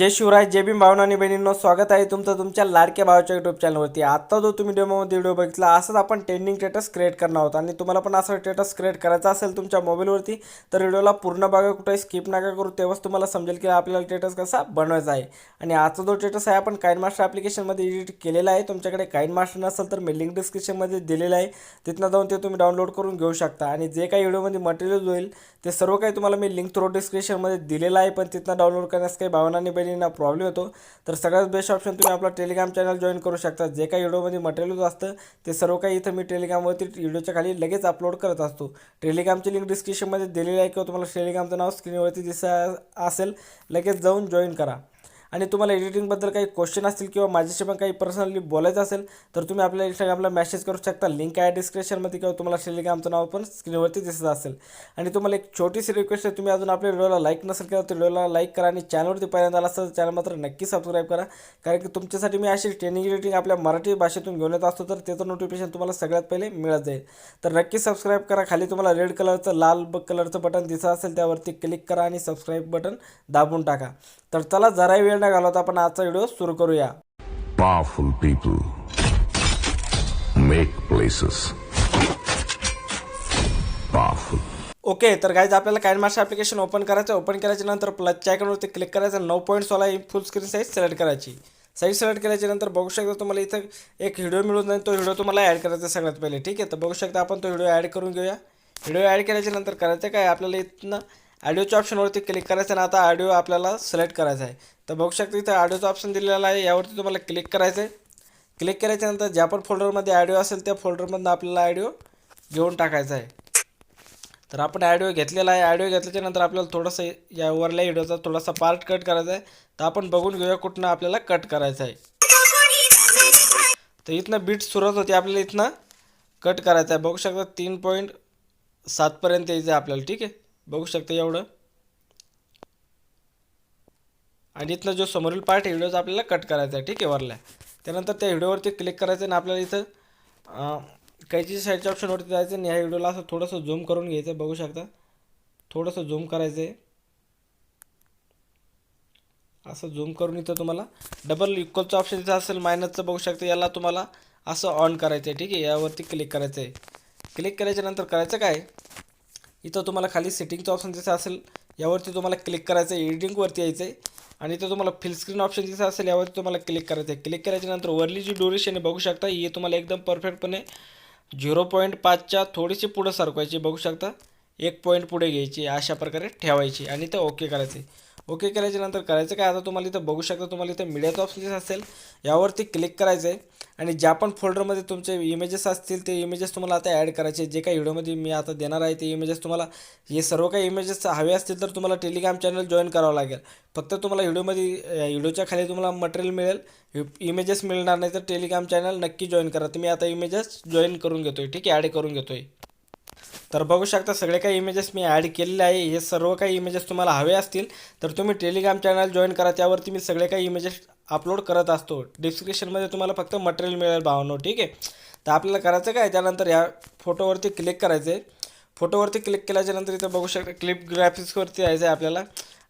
जय शिवराय जय भीम भावना आणि बहिणींनो स्वागत आहे तुमचं तुमच्या लाडक्या भावाच्या युट्यूब चॅनलवरती आता जो तुम्ही डेमोमध्ये व्हिडिओ बघितला असंच आपण ट्रेंडिंग स्टेटस क्रिएट करणार आहोत. आणि तुम्हाला पण असं स्टेटस क्रिएट करायचा असेल तुमच्या मोबाईलवरती तर व्हिडिओला पूर्ण बघा कुठे स्किप नका करू. तेव्हाच तुम्हाला समजेल की आपल्याला स्टेटस कसा बनवायचा आहे. आणि आजचा जो स्टेटस आहे आपण काइन मास्टर ॲप्लिकेशनमध्ये एडिट केलेला आहे. तुमच्याकडे काइन मास्टर नसेल तर मी लिंक डिस्क्रिप्शनमध्ये दिलेलं आहे. तिथनं जाऊन ते तुम्ही डाउनलोड करून घेऊ शकता. आणि जे काही व्हिडिओमध्ये मटेरियल होईल ते सर्व काही तुम्हाला मी लिंक थ्रू डिस्क्रिप्शनमध्ये दिलेलं आहे. पण तिथनं डाउनलोड करण्यास काही भावना आणि बहिणींना प्रॉब्लेम येतो. तर सगळ्यात बेस्ट ऑप्शन तुम्ही आपला टेलिग्राम चॅनल जॉईन करू शकता. जे काही व्हिडिओमध्ये मटेरियल असतं ते सर्व काही इथं मी टेलिग्रामवरती व्हिडिओच्या खाली लगेच अपलोड करत असतो. टेलिग्रामची लिंक डिस्क्रिप्शनमध्ये दिलेली आहे किंवा तुम्हाला टेलिग्रामचं नाव स्क्रीनवरती दिसा असेल लगेच जाऊन जॉईन करा. आणि तुम्हाला एडिटिंगबद्दल काही क्वेश्चन असतील किंवा माझ्याशी पण काही पर्सनली बोलायचं असेल तर तुम्ही आपल्या इंस्टाग्रामला मेसेज करू शकता. लिंक आहे डिस्क्रिप्शनमध्ये किंवा तुम्हाला टेलिग्रामचं नाव पण स्क्रीनवरती दिसत असेल. आणि तुम्हाला एक छोटीशी रिक्वेस्ट आहे तुम्ही अजून आपल्या व्हिडिओला लाईक नसेल केला तर व्हिडिओला लाईक करा आणि चॅनलवरती पहिल्यांदा आला असेल तर चॅनल मात्र नक्की सबस्क्राईब करा. कारण की तुमच्यासाठी मी अशी ट्रेनिंग एडिटिंग आपल्या मराठी भाषेतून घेऊन येत असतो तर त्याचं नोटिफिकेशन तुम्हाला सगळ्यात पहिले मिळत जाईल. तर नक्की सबस्क्राईब करा. खाली तुम्हाला रेड कलरचं लाल कलरचं बटन दिसत असेल त्यावरती क्लिक करा आणि सबस्क्राईब बटन दाबून टाका. तर चला जराही वेळ न घालवता आपण आजचा व्हिडिओ सुरू करूया. Powerful people make places. Powerful. Okay तर गाईज आपल्याला काइन मास्टर ॲप्लिकेशन ओपन करायचं ओपन केल्याच्यानंतर प्लसच्या आयकॉनवरती क्लिक करायचं नऊ पॉईंट सोळा ही फुल स्क्रीन साईज सिलेक्ट करायची. साईज सिलेक्ट केल्याच्यानंतर बघू शकता तुम्हाला इथं एक व्हिडिओ मिळून जाईल. तो व्हिडिओ तुम्हाला ॲड करायचा सगळ्यात पहिले. ठीक आहे तर बघू शकता आपण तो व्हिडिओ ॲड करून घेऊया. व्हिडिओ ॲड केल्याच्यानंतर करायचं काय? आपल्याला इथनं ऑडिओच्या ऑप्शनवरती क्लिक करायचं आणि आता ऑडिओ आपल्याला सिलेक्ट करायचा आहे. तर बघू शकता इथं ऑडिओचा ऑप्शन दिलेला आहे. यावरती तुम्हाला क्लिक करायचं आहे क्लिक केल्याच्यानंतर ज्या पण फोल्डरमध्ये ऑडिओ असेल त्या फोल्डरमधनं आपल्याला ऑडिओ घेऊन टाकायचा आहे. तर आपण ॲडिओ घेतलेला आहे. ॲडिओ घेतल्याच्यानंतर आपल्याला थोडंसं या वरल्या व्हिडिओचा थोडासा पार्ट कट करायचा आहे. तर आपण बघून घेऊया कुठनं आपल्याला कट करायचं आहे. तर इथनं बीट सुरुवात होती. आपल्याला इथनं कट करायचं आहे. बघू शकता तीन पॉईंट सातपर्यंत यायचं आहे आपल्याला. ठीक आहे? बघू शकता एवढं. आणि इथनं जो समोरील पार्ट आहे व्हिडिओचा आपल्याला कट करायचा आहे ठीक आहे वरल्या त्यानंतर त्या व्हिडिओवरती क्लिक करायचं आणि आपल्याला इथं कैची साईडच्या ऑप्शनवरती जायचं आणि ह्या व्हिडिओला असं थोडंसं झूम करून घ्यायचं बघू शकता. थोडंसं झूम करायचं आहे असं झूम करून इथं तुम्हाला डबल इक्वलचं ऑप्शन इथं असेल मायनसचं बघू शकता. याला तुम्हाला असं ऑन करायचं आहे ठीक आहे यावरती क्लिक करायचं आहे क्लिक करायच्यानंतर करायचं काय? इथं तुम्हाला खाली सेटिंगचं ऑप्शन जसं असेल यावरती तुम्हाला क्लिक करायचं आहे एडिटिंगवरती यायचं आहे आणि इथं तुम्हाला फिल स्क्रीन ऑप्शन दिसं असेल यावरती तुम्हाला क्लिक करायचं आहे क्लिक करायच्यानंतर नंतर वरली जी ड्युरेशन आहे बघू शकता ही तुम्हाला एकदम परफेक्टपणे झिरो पॉईंट पाचच्या थोडीशी पुढं सरकवायची बघू शकता. एक पॉईंट पुढे घ्यायची अशा प्रकारे ठेवायची आणि ते ओके करायचे ओके केल्याच्यानंतर करायचं काय? आता तुम्हाला इथं बघू शकता तुम्हाला इथं मीडियाचं ऑप्शन असेल. यावरती क्लिक करायचं आहे आणि ज्या पण फोल्डरमध्ये तुमचे इमेजेस असतील ते इमेजेस तुम्हाला आता ॲड करायचे. जे काही व्हिडिओमध्ये मी आता देणार आहे ते इमेजेस तुम्हाला हे सर्व काही इमेजेस हवे असतील तर तुम्हाला टेलिग्राम चॅनल जॉईन करावं लागेल. फक्त तुम्हाला व्हिडिओमध्ये व्हिडिओच्या खाली तुम्हाला मटेरियल मिळेल. इमेजेस मिळणार नाही तर टेलिग्राम चॅनल नक्की जॉईन करा. तुम्ही आता इमेजेस जॉईन करून घेतोय ठीक आहे? ॲड करून घेतो आहे तर बघू शकता सगळे काही इमेजेस मी ॲड केलेले आहे. हे सर्व काही इमेजेस तुम्हाला हवे असतील तर तुम्ही टेलिग्राम चॅनल जॉईन करा. त्यावरती मी सगळे काही इमेजेस अपलोड करत असतो. डिस्क्रिप्शनमध्ये तुम्हाला फक्त मटेरियल मिळेल भावनो ठीक आहे? तर आपल्याला करायचं काय? त्यानंतर ह्या फोटोवरती क्लिक करायचं आहे फोटोवरती क्लिक केल्याच्यानंतर इथं बघू शकता क्लिप ग्राफिक्सवरती यायचं आहे आपल्याला.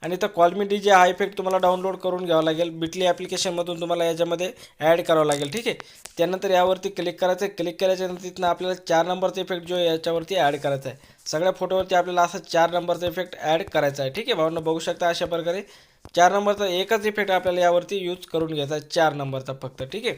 आणि तर कॉलमिटी जे हा इफेक्ट तुम्हाला डाउनलोड करून घ्यावा लागेल. बिटली ॲप्लिकेशनमधून तुम्हाला याच्यामध्ये ॲड करावं लागेल ठीक आहे? त्यानंतर यावरती क्लिक करायचं आहे. क्लिक केल्याच्यानंतर तिथनं आपल्याला चार नंबरचा इफेक्ट जो याच्यावरती ॲड करायचा आहे. सगळ्या फोटोवरती आपल्याला असं चार नंबरचा इफेक्ट ॲड करायचा आहे ठीक आहे? भावना बघू शकता अशा प्रकारे. चार नंबरचा एकच इफेक्ट आपल्याला यावरती यूज करून घ्यायचा आहे चार नंबरचा फक्त ठीक आहे?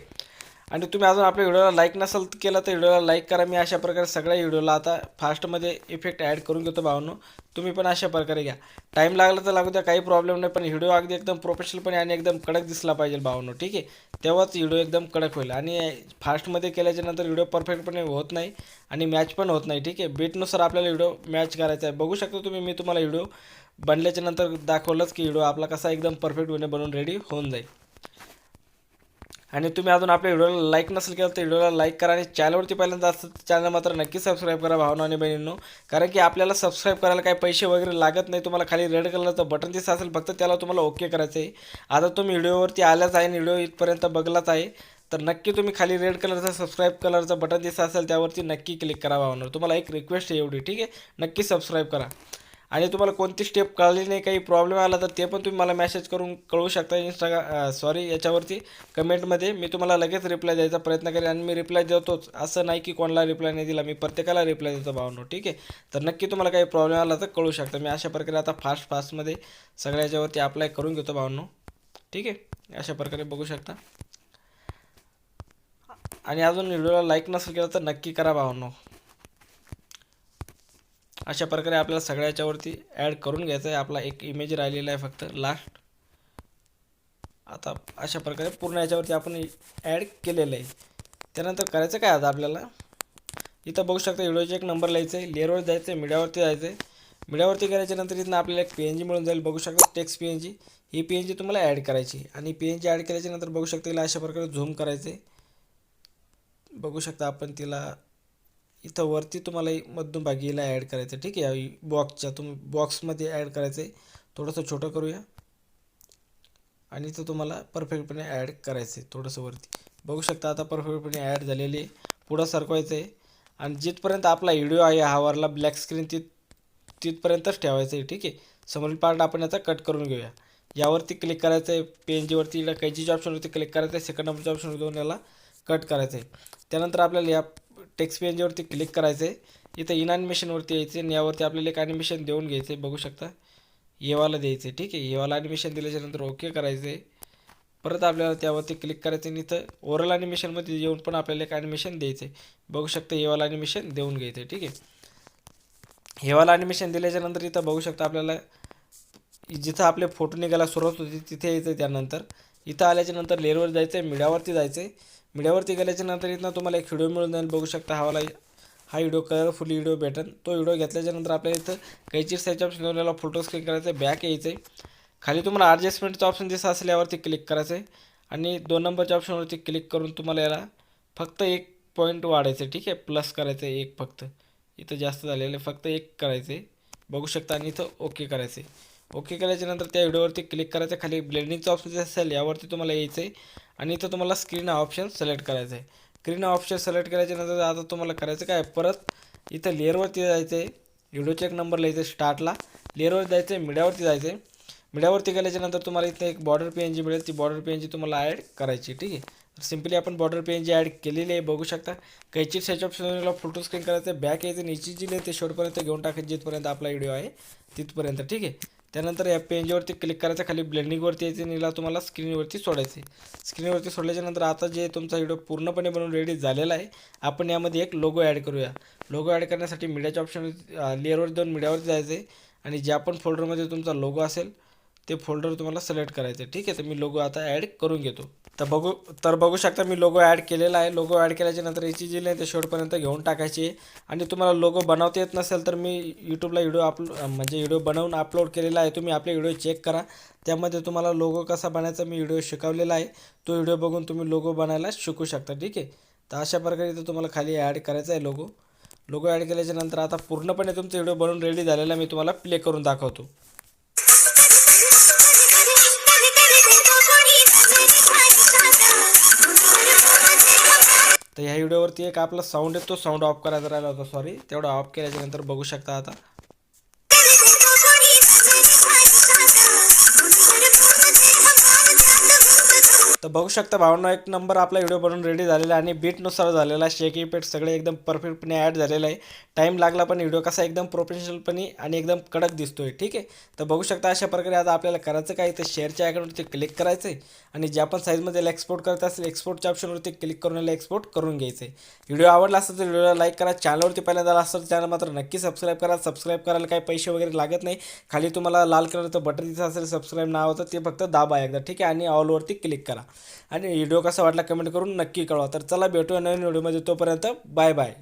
आणि तुम्ही अजून आपल्या व्हिडिओला लाईक नसेल केलं तर व्हिडिओला लाईक करा. मी अशा प्रकारे सगळ्या व्हिडिओला आता फास्टमध्ये इफेक्ट ॲड करून घेतो भावनो. तुम्ही पण अशा प्रकारे घ्या. टाईम लागला तर लागू द्या काही प्रॉब्लेम नाही पण व्हिडिओ अगदी एकदम प्रोफेशनलपणे आणि एकदम कडक दिसला पाहिजे भावनो ठीक आहे? तेव्हाच व्हिडिओ एकदम कडक होईल. आणि फास्टमध्ये केल्याच्यानंतर व्हिडिओ परफेक्टपणे होत नाही आणि मॅच पण होत नाही ठीक आहे? बीटनुसार आपल्याला व्हिडिओ मॅच करायचा आहे. बघू शकता तुम्ही मी तुम्हाला व्हिडिओ बनल्याच्या नंतर दाखवलंच की व्हिडिओ आपला कसा एकदम परफेक्ट होणे बनवून रेडी होऊन जाईल. आणि तुम्ही अजून आपल्या व्हिडिओला लाईक नसेल केलं तर व्हिडिओला लाईक करा आणि चॅनलवरती पहिल्यांदा असतं चॅनल मात्र नक्की सबस्क्राईब करा भावना आणि बहिणींनो. कारण की आपल्याला सबस्क्राईब करायला काही पैसे वगैरे लागत नाही तुम्हाला खाली रेड कलरचं बटन दिसत असेल फक्त त्याला तुम्हाला ओके करायचं आहे. आता तुम्ही व्हिडिओवरती आल्याच आहे आणि व्हिडिओ इथपर्यंत बघलाच आहे तर नक्की तुम्ही खाली रेड कलरचा सबस्क्राईब कलरचं बटन दिसत असेल त्यावरती नक्की क्लिक करा भावना. तुम्हाला एक रिक्वेस्ट आहे एवढी ठीक आहे? नक्की सबस्क्राईब करा. आणि तुम्हाला कोणती स्टेप कळली नाही काही प्रॉब्लेम आला तर ते पण तुम्ही मला मेसेज करून कळवू शकता इंस्टाग्राम सॉरी याच्यावरती. कमेंटमध्ये मी तुम्हाला लगेच रिप्लाय द्यायचा प्रयत्न करेन आणि मी रिप्लाय देतोच. असं नाही की कोणाला रिप्लाय नाही दिला मी प्रत्येकाला रिप्लाय देतो भावनो ठीक आहे? तर नक्की तुम्हाला काही प्रॉब्लेम आला तर कळू शकता. मी अशा प्रकारे आता फास्ट फास्टमध्ये सगळ्या याच्यावरती अप्लाय करून घेतो भावनो ठीक आहे? अशा प्रकारे बघू शकता. आणि अजून व्हिडिओला लाईक नसेल केलं तर नक्की करा भावांनो. अशा प्रकारे आपल्याला सगळ्या याच्यावरती ॲड करून घ्यायचं आहे. आपला एक इमेज राहिलेला आहे फक्त लास्ट आता अशा प्रकारे पूर्ण याच्यावरती आपण ॲड केलेलं आहे. त्यानंतर करायचं काय आता आपल्याला? इथं बघू शकता व्हिडिओचे एक नंबर लिहायचं आहे. लेअरवर जायचं आहे मीडियावरती जायचं आहे. मीडियावरती करायच्यानंतर इथनं आपल्याला एक पी एन जी मिळून जाईल. बघू शकता टेक्स्ट पी एन जी ही पी एन जी तुम्हाला ॲड करायची आणि पी एन जी ॲड केल्याच्यानंतर बघू शकता तिला अशा प्रकारे झूम करायचं आहे. बघू शकता आपण तिला इथं वरती तुम्हाला मधून ॲड करायचं आहे, ठीक आहे बॉक्सच्या तुम्ही बॉक्समध्ये ॲड करायचं आहे थोडंसं छोटं करूया. आणि इथं तुम्हाला परफेक्टपणे ॲड करायचं आहे थोडंसं वरती. बघू शकता आता परफेक्टपणे ॲड झालेली आहे. पुढं सरकवायचं आहे आणि जिथपर्यंत आपला व्हिडिओ आहे हावरला ब्लॅक स्क्रीन तिथ तिथपर्यंतच ठेवायचं आहे ठीक आहे? समोरील पार्ट आपण याचा कट करून घेऊया. यावरती क्लिक करायचं आहे पेनजीवरती इकडं कैचीच्या ऑप्शनवरती क्लिक करायचं आहे सेकंड नंबरच्या ऑप्शनवर घेऊन याला कट करायचं आहे त्यानंतर आपल्याला या टेक्स्ट पेजवरती क्लिक करायचं आहे इथं इन ॲनिमेशनवरती यायचं आणि यावरती आपल्याला एक ॲनिमेशन देऊन घ्यायचं आहे बघू शकता. येवाला द्यायचं आहे ठीक आहे. येवाला ॲनिमेशन दिल्याच्यानंतर ओके करायचं आहे परत आपल्याला त्यावरती क्लिक करायचं आणि इथं ओरल ॲनिमेशनमध्ये येऊन पण आपल्याला एक ॲनिमेशन द्यायचं आहे बघू शकता येवाला ॲनिमेशन देऊन घ्यायचं आहे ठीक आहे. हेवाला ॲनिमेशन दिल्याच्यानंतर इथं बघू शकता आपल्याला जिथं आपले फोटो निघायला सुरुवात होती तिथे यायचं त्यानंतर. इथं आल्याच्यानंतर लेअरवर जायचं आहे मीडियावरती जायचं आहे मीडियावरती गेल्याच्यानंतर इथनं तुम्हाला एक व्हिडिओ मिळून जाईल. बघू शकता हा वाला हा व्हिडिओ कलरफुल व्हिडिओ भेटेल तो व्हिडिओ घेतल्याच्या नंतर आपल्याला इथं कैची साईजच्या ऑप्शनला फोटो स्क्रीन करायचं आहे. बॅक यायचं आहे. खाली तुम्हाला ॲडजस्टमेंटचं ऑप्शन दिसत असेल यावरती क्लिक करायचं आहे. आणि दोन नंबरच्या ऑप्शनवरती क्लिक करून तुम्हाला याला फक्त एक पॉईंट वाढायचं आहे. ठीक आहे? प्लस करायचं आहे एक फक्त. इथं जास्त झालेलं आहे. फक्त एक करायचं आहे. बघू शकता आणि इथं ओके करायचं आहे. ओके केल्याच्यानंतर त्या व्हिडिओवरती क्लिक करायचं खाली ब्लेंडिंगचं ऑप्शन जे असेल यावरती तुम्हाला यायचं आहे. आणि इथं तुम्हाला स्क्रीन हा ऑप्शन सिलेक्ट करायचं आहे स्क्रीन हा ऑप्शन सिलेक्ट करायच्यानंतर आता तुम्हाला करायचं काय? परत इथं लेअरवरती जायचं आहे व्हिडिओचा एक नंबर लिहायचं स्टार्टला लेअरवर जायचं आहे मीडियावरती जायचं आहे मीडियावरती गेल्याच्यानंतर तुम्हाला इथं एक बॉर्डर पी एन जी मिळेल. ती बॉर्डर पी एन जी तुम्हाला ॲड करायची ठीक आहे? तर सिम्पली आपण border P N G add केलेली आहे बघू शकता. कैची साईज ऑप्शनला फोटो स्क्रीन करायचं आहे बॅक यायचं नीची जी ते शेवटपर्यंत घेऊन टाकायचं जिथपर्यंत आपला व्हिडिओ आहे तिथपर्यंत ठीक आहे? त्यानंतर या पेंजवरती क्लिक करायचं खाली ब्लेंडिंगवरती यायचं आणि तुम्हाला स्क्रीनवरती सोडायचं आहे. स्क्रीनवरती सोडल्याच्यानंतर आता जे तुमचा व्हिडिओ पूर्णपणे बनवून रेडी झालेला आहे आपण यामध्ये एक लोगो ॲड करूया. लोगो ॲड करण्यासाठी मीडियाच्या ऑप्शन लेअरवर जाऊन मीडियावरती जायचं आहे आणि ज्या पण फोल्डरमध्ये तुमचा लोगो असेल ते फोल्डर तुम्हाला सिलेक्ट करायचं आहे ठीक आहे तर मी लोगो आता ॲड करून घेतो. तर बघू तर बघू शकता मी लोगो ॲड केलेला आहे. लोगो ॲड केल्याच्यानंतर याची जी नाही ते शेवटपर्यंत घेऊन टाकायची. आहे आणि तुम्हाला लोगो बनवता येत नसेल तर मी यूट्यूबला व्हिडिओ अपलो म्हणजे व्हिडिओ बनवून अपलोड केलेला आहे. तुम्ही आपले व्हिडिओ चेक करा. त्यामध्ये तुम्हाला लोगो कसा बनायचा मी व्हिडिओ शिकवलेला आहे. तो व्हिडिओ बघून तुम्ही लोगो बनायला शिकू शकता. ठीक आहे? तर अशा प्रकारे इथं तुम्हाला खाली ॲड करायचा आहे लोगो लोगो ॲड केल्याच्यानंतर आता पूर्णपणे तुमचा व्हिडिओ बनवून रेडी झालेला मी तुम्हाला प्ले करून दाखवतो. तर ह्या व्हिडिओवरती एक आपला साऊंड आहे तो साऊंड ऑफ करायचा राहिला होता सॉरी तेवढा ऑफ केल्याच्यानंतर बघू शकता आता. तर बघू शकता भावना एक नंबर आपला व्हिडिओ बनवून रेडी झालेला आहे आणि बीटनुसार झालेला आहे. शेक इफेक्ट सगळे एकदम परफेक्टपणे ॲड झालेलं आहे. टाईम लागला पण व्हिडिओ कसा एकदम प्रोफेशनलपणे आणि एकदम कडक दिसतोय ठीक आहे? तर बघू शकता अशा प्रकारे आता आपल्याला करायचं काय? तर शेअरच्या आयकॉनवरती क्लिक करायचं आहे आणि ज्या पण साईजमध्ये याला एक्सपोर्ट करत असेल एक्सपोर्टच्या ऑप्शनवरती क्लिक करून याला एक्सपोर्ट करून घ्यायचं आहे. व्हिडिओ आवडला असेल तर व्हिडिओला लाईक करा. चॅनलवरती पहिल्यांदा आला असेल चॅनल मात्र नक्की सबस्क्राईब करा. सबस्क्राईब करायला काही पैसे वगैरे लागत नाही. खाली तुम्हाला लाल कलरचं बटन दिसत असेल सबस्क्राईब नाव होतं ते फक्त दाबा एकदा ठीक आहे? आणि ऑलवरती क्लिक करा. आणि व्हिडिओ कसा वाटला कमेंट करून नक्की कळवा. तर चला भेटूया नवीन व्हिडिओमध्ये. तोपर्यंत बाय बाय.